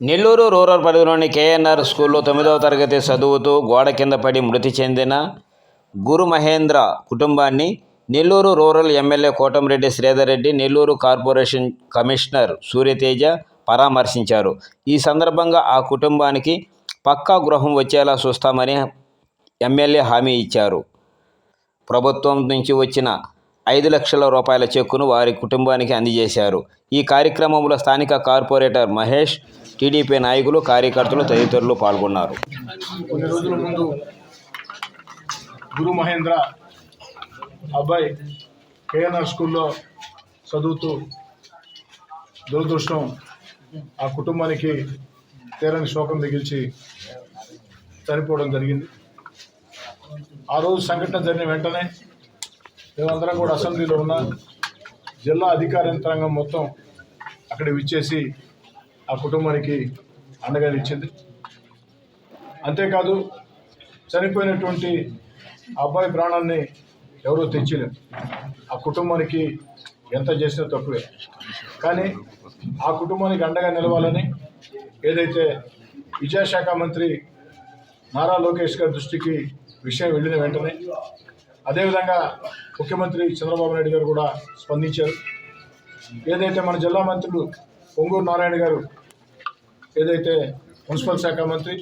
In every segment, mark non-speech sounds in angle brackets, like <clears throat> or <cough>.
Nellore rural పరిధిలోని KNR స్కూల్లో తొమ్మిదవ తరగతి చదువుతూ గోడ కింద పడి మృతి చెందిన గురు మహేంద్ర కుటుంబాన్ని Nellore rural MLA Kotamreddy Sridhar Reddy Nellore corporation commissioner Suryateja పరామర్శించారు. ఈ సందర్భంగా ఆ కుటుంబానికి పక్కా గృహం వచ్చేలా చూస్తామని ఎమ్మెల్యే హామీ ఇచ్చారు. ప్రభుత్వం నుంచి వచ్చిన ఐదు లక్షల రూపాయల చెక్కును వారి కుటుంబానికి అందజేశారు. ఈ కార్యక్రమంలో స్థానిక కార్పొరేటర్ మహేష్ టీడీపీ నాయకులు కార్యకర్తలు తదితరులు పాల్గొన్నారు. కొన్ని రోజుల ముందు గురు మహేంద్ర అబ్బాయి కేఎన్ఆర్ స్కూల్లో చదువుతూ దురదృష్టం ఆ కుటుంబానికి తీరని శోకం మిగిల్చి చనిపోవడం జరిగింది. ఆ రోజు సంఘటన జరిగిన వెంటనే మేమందరం కూడా అసెంబ్లీలో ఉన్న జిల్లా అధికార యంత్రాంగం మొత్తం అక్కడ విచ్చేసి ఆ కుటుంబానికి అండగా నిలిచింది. అంతేకాదు చనిపోయినటువంటి ఆ అబ్బాయి ప్రాణాన్ని ఎవరూ తెచ్చలేరు ఆ కుటుంబానికి ఎంత చేసినా తక్కువే. కానీ ఆ కుటుంబానికి అండగా నిలవాలని ఏదైతే విద్యాశాఖ మంత్రి నారా లోకేష్ గారి దృష్టికి విషయం వెళ్ళిన వెంటనే అదేవిధంగా ముఖ్యమంత్రి చంద్రబాబు నాయుడు గారు కూడా స్పందించారు. ఏదైతే మన జిల్లా మంత్రులు పొంగూరు నారాయణ గారు ఏదైతే మున్సిపల్ శాఖ మంత్రి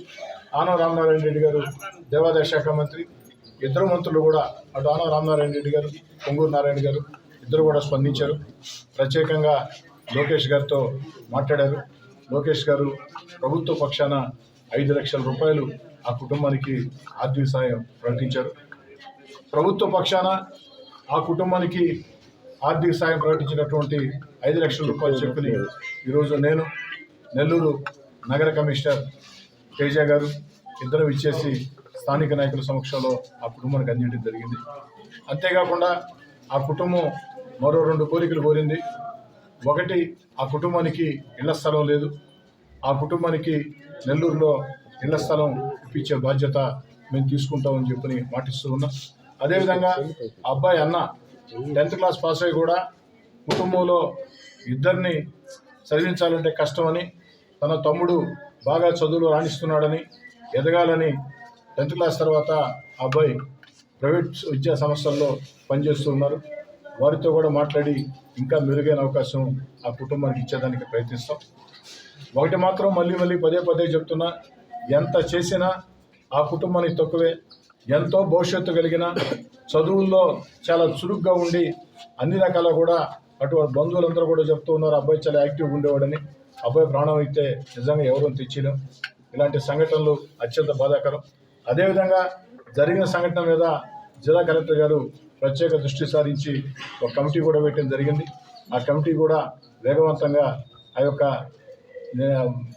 ఆనవ రామనారాయణ రెడ్డి గారు దేవాదాయ శాఖ మంత్రి ఇద్దరు మంత్రులు కూడా అటు ఆనవ రామనారాయణ రెడ్డి గారు పొంగూరు నారాయణ గారు ఇద్దరు కూడా స్పందించారు. ప్రత్యేకంగా లోకేష్ గారితో మాట్లాడారు. లోకేష్ గారు ప్రభుత్వ పక్షాన ఐదు లక్షల రూపాయలు ఆ కుటుంబానికి ఆర్థిక సాయం ప్రకటించారు. ప్రభుత్వ పక్షాన ఆ కుటుంబానికి ఆర్థిక సాయం ప్రకటించినటువంటి ఐదు లక్షల రూపాయలు చెప్పుని ఈరోజు నేను నెల్లూరు నగర కమిషనర్ తేజ గారు ఇద్దరు ఇచ్చేసి స్థానిక నాయకుల సమక్షంలో ఆ కుటుంబానికి అందించడం జరిగింది. అంతేకాకుండా ఆ కుటుంబం మరో రెండు కోరికలు కోరింది. ఒకటి ఆ కుటుంబానికి ఇళ్ళ స్థలం లేదు. ఆ కుటుంబానికి నెల్లూరులో ఇళ్ళ స్థలం ఇప్పించే బాధ్యత మేము తీసుకుంటామని చెప్పని మాటిస్తూ ఉన్నాం. అదేవిధంగా అబ్బాయి అన్న టెన్త్ క్లాస్ పాస్ అయ్యి కూడా కుటుంబంలో ఇద్దరిని చదివించాలంటే కష్టమని తన తమ్ముడు బాగా చదువులు రాణిస్తున్నాడని ఎదగాలని టెన్త్ క్లాస్ తర్వాత ఆ అబ్బాయి ప్రైవేట్ విద్యా సంస్థల్లో పనిచేస్తూ ఉన్నారు. వారితో కూడా మాట్లాడి ఇంకా మెరుగైన అవకాశం ఆ కుటుంబానికి ఇచ్చేదానికి ప్రయత్నిస్తాం. ఒకటి మాత్రం మళ్ళీ మళ్ళీ పదే పదే చెప్తున్నా ఎంత చేసినా ఆ కుటుంబానికి తక్కువే. ఎంతో భవిష్యత్తు కలిగిన చదువుల్లో చాలా చురుగ్గా ఉండి అన్ని రకాల కూడా అటువంటి బంధువులందరూ కూడా చెప్తూ ఉన్నారు అబ్బాయి చాలా యాక్టివ్గా ఉండేవాడని. అబ్బాయి ప్రాణం అయితే నిజంగా ఎవరూ తెచ్చిను. ఇలాంటి సంఘటనలు అత్యంత బాధాకరం. అదేవిధంగా జరిగిన సంఘటన మీద జిల్లా కలెక్టర్ గారు ప్రత్యేక దృష్టి సారించి ఒక కమిటీ కూడా పెట్టడం జరిగింది. ఆ కమిటీ కూడా వేగవంతంగా ఆ యొక్క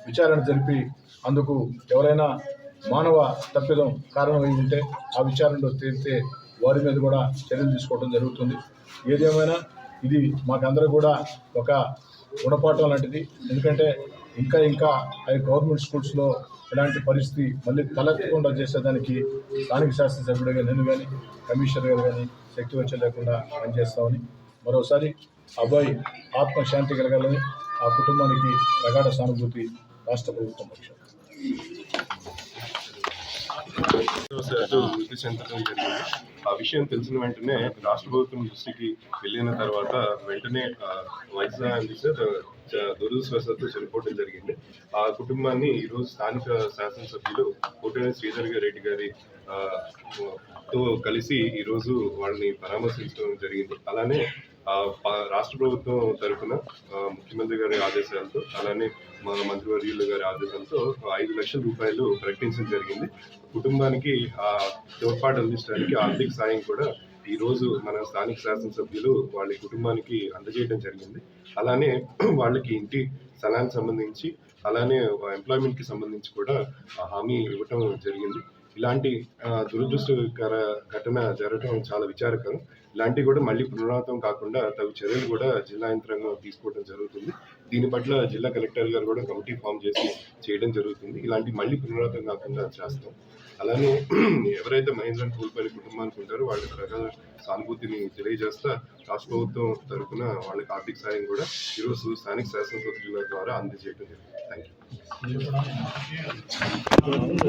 విచారణ జరిపి అందుకు ఎవరైనా మానవ తప్పిదం కారణమై ఉంటే ఆ విచారణలో తేలితే వారి మీద కూడా చర్యలు తీసుకోవడం జరుగుతుంది. ఏదేమైనా ఇది మాకందరూ కూడా ఒక గుణపాఠం లాంటిది. ఎందుకంటే ఇంకా ఇంకా అవి గవర్నమెంట్ స్కూల్స్లో ఇలాంటి పరిస్థితి మళ్ళీ తలెత్తకుండా చేసేదానికి స్థానిక శాసనసభ్యుడిగా నేను కానీ కమిషనర్ గారు కానీ శక్తి వచ్చే లేకుండా పనిచేస్తామని మరోసారి అబ్బాయి ఆత్మశాంతి కలగాలని ఆ కుటుంబానికి ప్రగాఢ సానుభూతి రాష్ట్ర ప్రభుత్వం పక్షం చెందడం జరిగింది. ఆ విషయం తెలిసిన వెంటనే రాష్ట్ర ప్రభుత్వం దృష్టికి వెళ్ళిన తర్వాత వెంటనే వైజాగ్ అని సార్ దురదృష్టవశాత్తు చనిపోవడం జరిగింది. ఆ కుటుంబాన్ని ఈరోజు స్థానిక శాసనసభ్యులు కోటేని శ్రీధర్ గారి రెడ్డి గారి తో కలిసి ఈరోజు వాళ్ళని పరామర్శించడం జరిగింది. అలానే రాష్ట్ర ప్రభుత్వం తరఫున ముఖ్యమంత్రి గారి ఆదేశాలతో అలానే మా మంత్రివర్యులు గారి ఆదేశాలతో ఐదు లక్షల రూపాయలు ప్రకటించడం జరిగింది. కుటుంబానికి ఆ తోడ్పాటు అందించడానికి ఆర్థిక సాయం కూడా ఈ రోజు మన స్థానిక శాసనసభ్యులు వాళ్ళ కుటుంబానికి అందజేయడం జరిగింది. అలానే <clears throat> వాళ్ళకి ఇంటి స్థలానికి సంబంధించి అలానే ఎంప్లాయ్మెంట్కి సంబంధించి కూడా హామీ ఇవ్వటం జరిగింది. ఇలాంటి దురదృష్టకర ఘటన జరగడం చాలా విచారకరం. ఇలాంటివి కూడా మళ్ళీ పునరావృతం కాకుండా తగు చర్యలు కూడా జిల్లా యంత్రాంగం తీసుకోవడం జరుగుతుంది. దీని పట్ల జిల్లా కలెక్టర్ గారు కూడా కమిటీ ఫామ్ చేసి చేయడం జరుగుతుంది. ఇలాంటి మళ్ళీ పునరావృతం కాకుండా చేస్తాం. అలానే <clears throat> ఎవరైతే మహేంద్రన్ కోల్పోయిన కుటుంబానికి ఉంటారో వాళ్ళ రకాల సానుభూతిని తెలియజేస్తా రాష్ట్ర ప్రభుత్వం తరఫున వాళ్ళకి ఆర్థిక సాయం కూడా ఈరోజు స్థానిక శాసనసభ్యుల ద్వారా అందజేయడం జరిగింది థ్యాంక్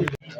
యూ